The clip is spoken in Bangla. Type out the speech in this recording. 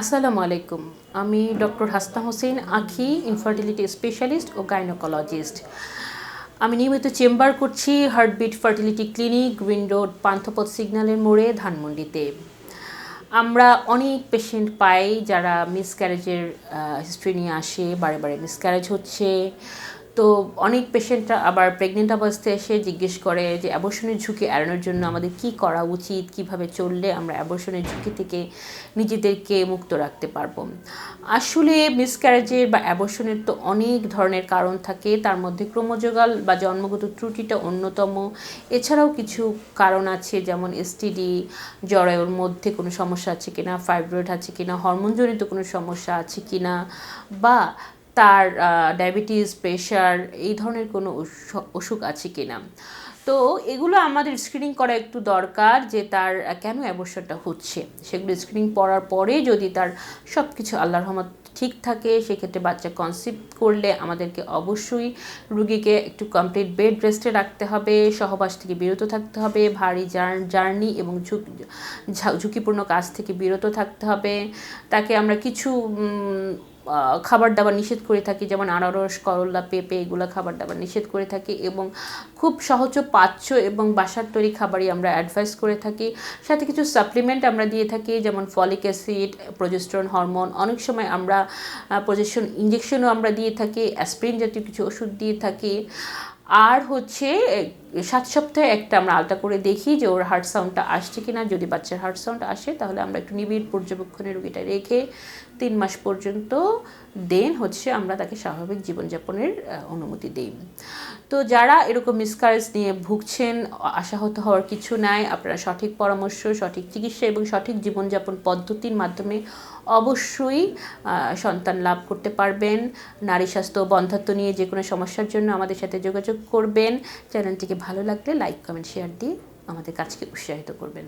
আসসালামু আলাইকুম। আমি ডক্টর হাসনা হোসেন, আখি ইনফার্টিলিটি স্পেশালিস্ট ও গাইনোকোলজিস্ট আমি নিয়মিত চেম্বার করছি heartbeat fertility clinic green road Panthapath সিগন্যালের মোড়ে, ধানমন্ডিতে। আমরা অনেক পেশেন্ট পাই যারা মিসক্যারেজের হিস্ট্রি নিয়ে আসে, বারে বারে মিসক্যারেজ হচ্ছে। তো অনেক পেশেন্টরা আবার প্রেগনেন্ট অবস্থায় এসে জিজ্ঞেস করে যে অ্যাবর্শনের ঝুঁকি এড়ানোর জন্য আমাদের কি করা উচিত? কীভাবে চললে আমরা অ্যাবর্শনের ঝুঁকি থেকে নিজেদেরকে মুক্ত রাখতে পারব? আসলে মিসক্যারেজের বা অ্যাবর্শনের তো অনেক ধরনের কারণ থাকে। তার মধ্যে ক্রোমোজোগাল বা জন্মগত ত্রুটিটা অন্যতম। এছাড়াও কিছু কারণ আছে, যেমন এসটিডি জরায়ুর মধ্যে কোনো সমস্যা আছে কিনা ফাইব্রয়েড আছে কিনা হরমোনজনিত কোনো সমস্যা আছে কিনা, বা তার ডায়াবেটিস প্রেশার এই ধরনের কোনো অসুখ আছে কিনা। তো এগুলো আমাদের স্ক্রিনিং করা একটু দরকার যে তার কেন অ্যাবর্শনটা হচ্ছে। সেগুলো স্ক্রিনিং পড়ার পরে যদি তার সব কিছু আল্লাহ রহমত ঠিক থাকে, সেক্ষেত্রে বাচ্চা কনসিভ করলে আমাদেরকে অবশ্যই রুগীকে একটু কমপ্লিট বেড রেস্টে রাখতে হবে, সহবাস থেকে বিরত থাকতে হবে, ভারী জার্নি এবং ঝুঁকিপূর্ণ কাজ থেকে বিরত থাকতে হবে। তাকে আমরা কিছু খাবার দাবার নিষেধ করে থাকি, যেমন আনারস, করলা, পেঁপে, এগুলো খাবার দাবার নিষেধ করে থাকি এবং খুব সহজ পাচ্য এবং বাসার তৈরি খাবারই আমরা অ্যাডভাইস করে থাকি। সাথে কিছু সাপ্লিমেন্ট আমরা দিয়ে থাকি, যেমন ফলিক অ্যাসিড প্রজেস্ট্রন হরমোন অনেক সময় আমরা প্রজেস্ট্রন ইঞ্জেকশনও আমরা দিয়ে থাকি অ্যাসপ্রিন জাতীয় কিছু ওষুধ দিয়ে থাকি। আর হচ্ছে, সাত সপ্তাহে একটা আমরা আলতা করে দেখি যে ওর হার্ট সাউন্ডটা আসছে কিনা। যদি বাচ্চার হার্ট সাউন্ড আসে, তাহলে আমরা একটু নিবিড় পর্যবেক্ষণে রুগীটা রেখে তিন মাস পর্যন্ত দেন হচ্ছে আমরা তাকে স্বাভাবিক জীবনযাপনের অনুমতি দিই। তো যারা এরকম মিসকারেজ নিয়ে ভুগছেন, আশাহত হওয়ার কিছু নাই, আপনারা সঠিক পরামর্শ, সঠিক চিকিৎসা এবং সঠিক জীবনযাপন পদ্ধতির মাধ্যমে অবশ্যই সন্তান লাভ করতে পারবেন। নারী স্বাস্থ্য বন্ধাত্ব নিয়ে যে কোনো সমস্যার জন্য আমাদের সাথে যোগাযোগ করবেন। চ্যানেলটিকে ভালো লাগলে লাইক কমেন্ট শেয়ার দিয়ে আমাদের কাজকে উৎসাহিত করবেন।